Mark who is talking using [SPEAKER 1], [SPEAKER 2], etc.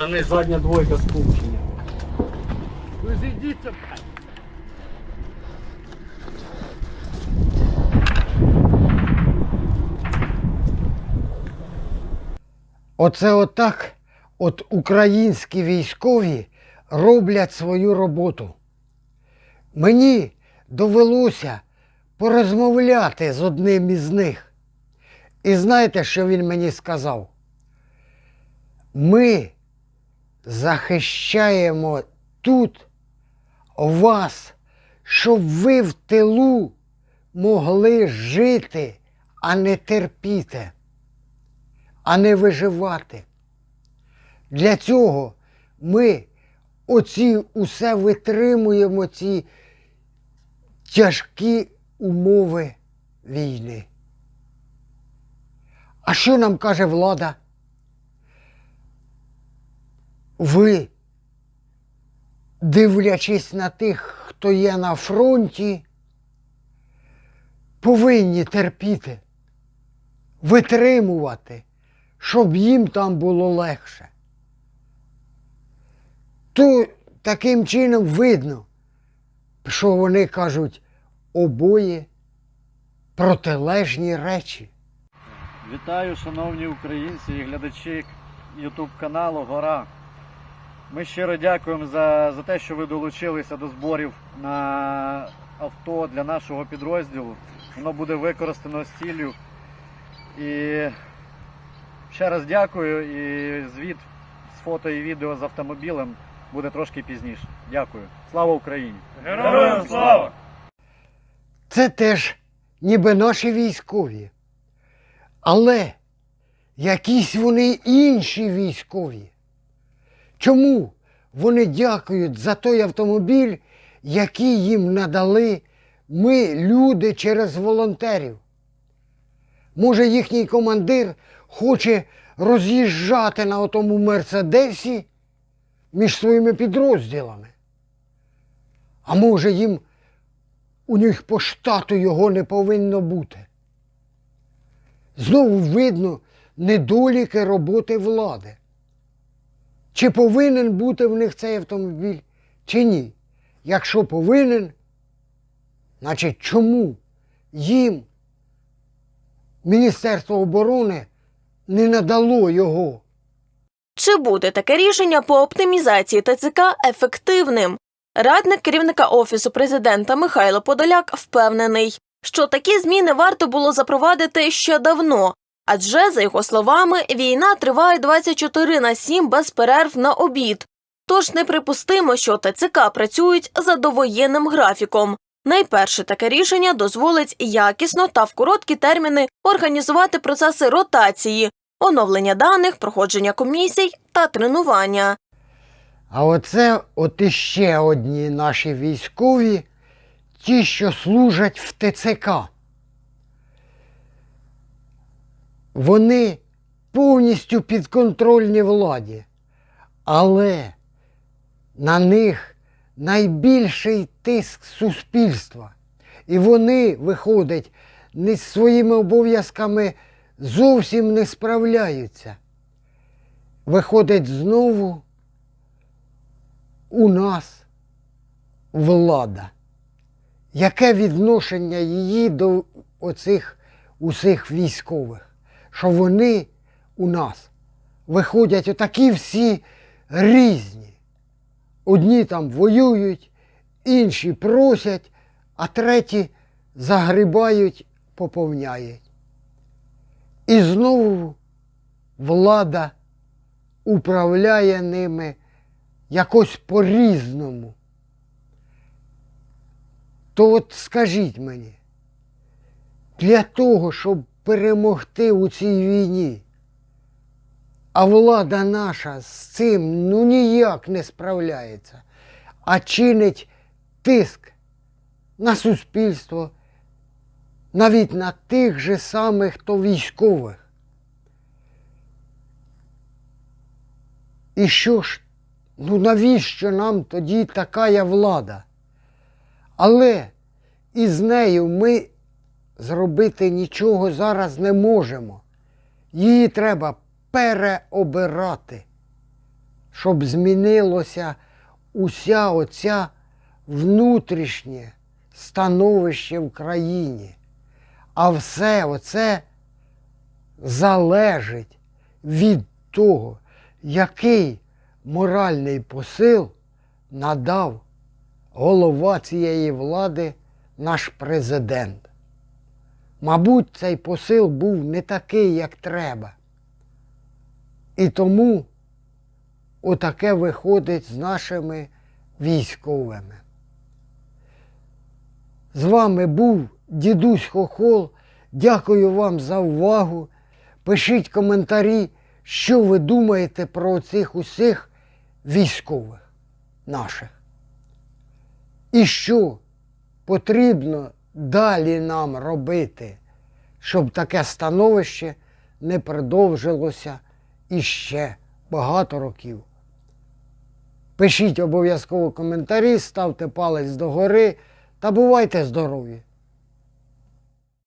[SPEAKER 1] Штани задня двойка скупчення.
[SPEAKER 2] Розійдіться.
[SPEAKER 3] Оце отак от українські військові роблять свою роботу. Мені довелося порозмовляти з одним із них. І знаєте, що він мені сказав? Ми захищаємо тут вас, щоб ви в тилу могли жити, а не терпіти а не виживати. Для цього ми оці усе витримуємо ці тяжкі умови війни. А що нам каже влада? Ви, дивлячись на тих, хто є на фронті, повинні терпіти, витримувати щоб їм там було легше. То таким чином видно, що вони кажуть обоє протилежні речі.
[SPEAKER 1] Вітаю, шановні українці і глядачі YouTube каналу Гора. Ми щиро дякуємо за, за те, що ви долучилися до зборів на авто для нашого підрозділу. Воно буде використано з ціллю. І ще раз дякую. І звіт з фото і відео з автомобілем буде трошки пізніше. Дякую. Слава Україні!
[SPEAKER 2] Героям слава!
[SPEAKER 3] Це теж ніби наші військові. Але якісь вони інші військові. Чому вони дякують за той автомобіль, який їм надали ми, люди, через волонтерів? Може, їхній командир хоче роз'їжджати на отому Мерседесі між своїми підрозділами? А може їм у них по штату його не повинно бути? Знову видно недоліки роботи влади. Чи повинен бути в них цей автомобіль, чи ні? Якщо повинен, значить чому їм Міністерство оборони не надало його?
[SPEAKER 4] Чи буде таке рішення по оптимізації ТЦК ефективним? Радник керівника офісу президента Михайло Подоляк впевнений, що такі зміни варто було запровадити ще давно, адже, за його словами, війна триває 24 на 7 без перерв на обід. Тож неприпустимо, що ТЦК працюють за довоєнним графіком. Найперше таке рішення дозволить якісно та в короткі терміни організувати процеси ротації, оновлення даних, проходження комісій та тренування.
[SPEAKER 3] А оце от іще одні наші військові, ті, що служать в ТЦК. Вони повністю підконтрольні владі, але на них найбільший тиск суспільства. І вони, виходить, не з своїми обов'язками зовсім не справляються. Виходить знову у нас влада. Яке відношення її до оцих усіх військових? Що вони у нас виходять отакі всі різні. Одні там воюють, інші просять, а треті загрібають, поповняють. І знову влада управляє ними якось по-різному. То от скажіть мені, для того, щоб перемогти у цій війні, а влада наша з цим ну ніяк не справляється, а чинить тиск на суспільство, навіть на тих же самих то військових. І що ж, ну навіщо нам тоді така влада? Але із нею ми зробити нічого зараз не можемо. Її треба переобирати. щоб змінилося уся оця внутрішнє становище в країні. А все оце залежить від того, який моральний посил надав голова цієї влади наш президент. Мабуть, цей посил був не такий, як треба. І тому отаке виходить з нашими військовими. З вами був дідусь Хохол. Дякую вам за увагу. Пишіть коментарі, що ви думаєте про цих усіх військових наших. І що потрібно далі нам робити, щоб таке становище не продовжилося іще багато років. Пишіть обов'язково коментарі, ставте палець догори та бувайте здорові!